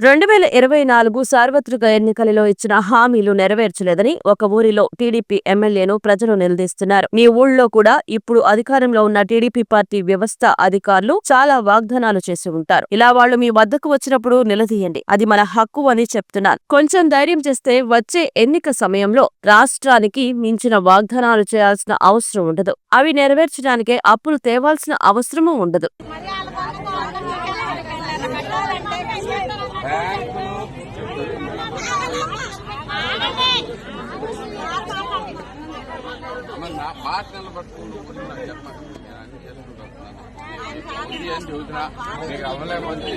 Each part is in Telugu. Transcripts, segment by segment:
రెండు వేల ఇరవై నాలుగు సార్వత్రిక ఎన్నికలలో ఇచ్చిన హామీలు నెరవేర్చలేదని ఒక ఊరిలో టీడీపీ ఎమ్మెల్యేను ప్రజలు నిలదీస్తున్నారు. మీ ఊళ్ళో కూడా ఇప్పుడు అధికారంలో ఉన్న టీడీపీ పార్టీ వ్యవస్థ అధికారులు చాలా వాగ్దానాలు చేసి ఉంటారు. ఇలా వాళ్ళు మీ వద్దకు వచ్చినప్పుడు నిలదీయండి. అది మన హక్కు అని చెప్తున్నాను కొంచెం ధైర్యం చేస్తే వచ్చే ఎన్నిక సమయంలో రాష్ట్రానికి మించిన వాగ్దానాలు చేయాల్సిన అవసరం ఉండదు. అవి నెరవేర్చడానికే అప్పులు తేవాల్సిన అవసరమూ ఉండదు. మాట నిలబట్టుకుంటూ నాకు చెప్పండి నేను అన్ని చేసుకుంటూ ఇది అని మీకు అవ్వలేకపోతే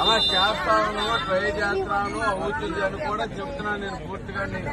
అలా చేస్తాను ట్రై చేస్తాను అవుతుంది అని కూడా చెప్తున్నాను నేను పూర్తిగా నేను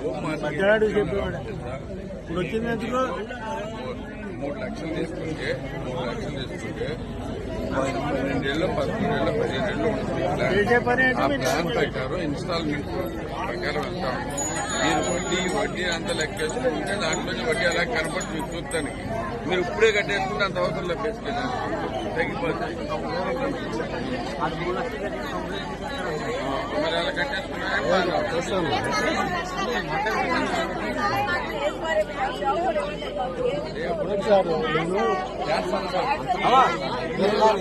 చెప్పేవాడు. ఇప్పుడు వచ్చింది ఎందుకు మూడు లక్షలు తీసుకుంటే మూడు లక్షలు తీసుకుంటే పన్నెండేళ్ళు పదకొండేళ్ళు పదిహేనేళ్ళు ఉంటుంది. ప్లాన్. చేసే పని ఆ ప్లాన్ ప్రకారం ఇన్స్టాల్మెంట్ ప్రకారం వెళ్తాం. మీరు వడ్డీ వడ్డీ అంతా లెక్కేసుకుంటే దాంట్లోనే వడ్డీ అలా కనపడి మీకు చూస్తానికి మీరు ఇప్పుడే కట్టేసుకుంటే అంత అవసరం లెక్కేసుకెళ్ళాలి తగ్గిపోతాయి మరి అలా కట్టేసుకున్నా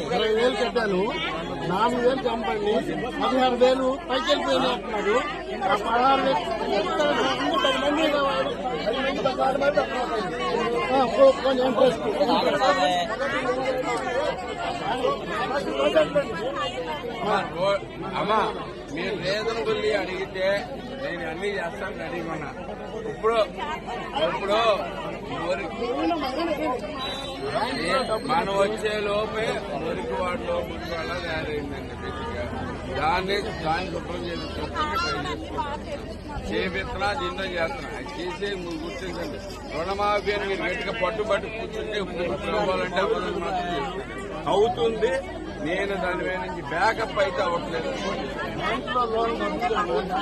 ఇరవై వేలు కట్టాను నాలుగు వేలు చంపండి పదిహారు వేలు పైకి వెళ్ళిపోయింది అంటున్నాడు. ఆ పదహారు వేలు పది మంది పది మంది అమ్మా మీరు రీజనబుల్ అడిగితే నేను అన్ని చేస్తానని అడిగిమన్నా. ఇప్పుడు ఇప్పుడు మనం వచ్చే లోపే మురికి వాడి లోపు వల్ల తయారైందండి దాన్ని దాన్ని శుభ్రం చేసి చేపిస్తున్నా దీంతో చేస్తున్నా. అది చేసే మీరు గుర్తించండి. రుణమాఫీ అని మీరు గట్టిగా పట్టుబట్టి కూర్చుంటే ఇప్పుడు కూర్చోవాలంటే అప్పుడు మాత్రం చెప్తాను అవుతుంది. నేను దాని మీద నుంచి బ్యాకప్ అయితే అవ్వట్లేదు.